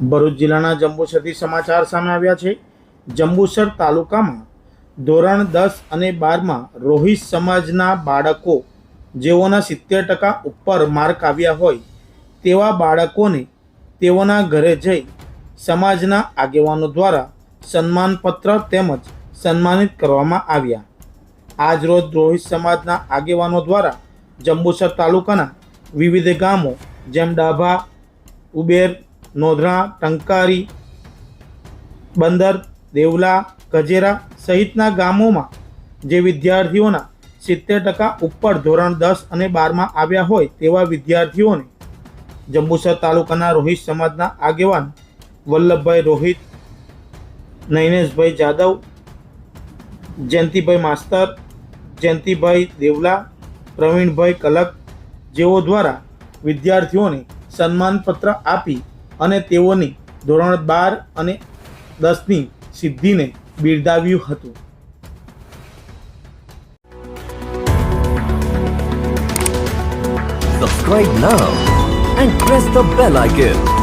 ભરૂચ જિલ્લાના જંબુસરથી સમાચાર સામે આવ્યા છે. જંબુસર તાલુકામાં ધોરણ દસ અને બારમાં રોહિત સમાજના બાળકો જેઓના સિત્તેર ટકા ઉપર માર્ક આવ્યા હોય તેવા બાળકોને તેઓના ઘરે જઈ સમાજના આગેવાનો દ્વારા સન્માનપત્ર તેમજ સન્માનિત કરવામાં આવ્યા. આજરોજ રોહિત સમાજના આગેવાનો દ્વારા જંબુસર તાલુકાના વિવિધ ગામો જેમ ડાભા, ઉબેર નોધરા, ટંકારી, બંદર, દેવલા ગજેરા સહિતના ગામોમાં જે વિદ્યાર્થીઓના સિત્તેર ટકા ઉપર ધોરણ દસ અને બારમાં આવ્યા હોય તેવા વિદ્યાર્થીઓને જંબુસર તાલુકાના રોહિત સમાજના આગેવાન વલ્લભભાઈ રોહિત, નૈનેશભાઈ જાદવ, જયંતિભાઈ માસ્તર, જયંતિભાઈ દેવલા, પ્રવીણભાઈ કલક જેઓ દ્વારા વિદ્યાર્થીઓને સન્માનપત્ર આપી અને તેઓની ધોરણ બાર અને દસની સિદ્ધિને બિરદાવ્યું હતું Subscribe now and press the bell icon.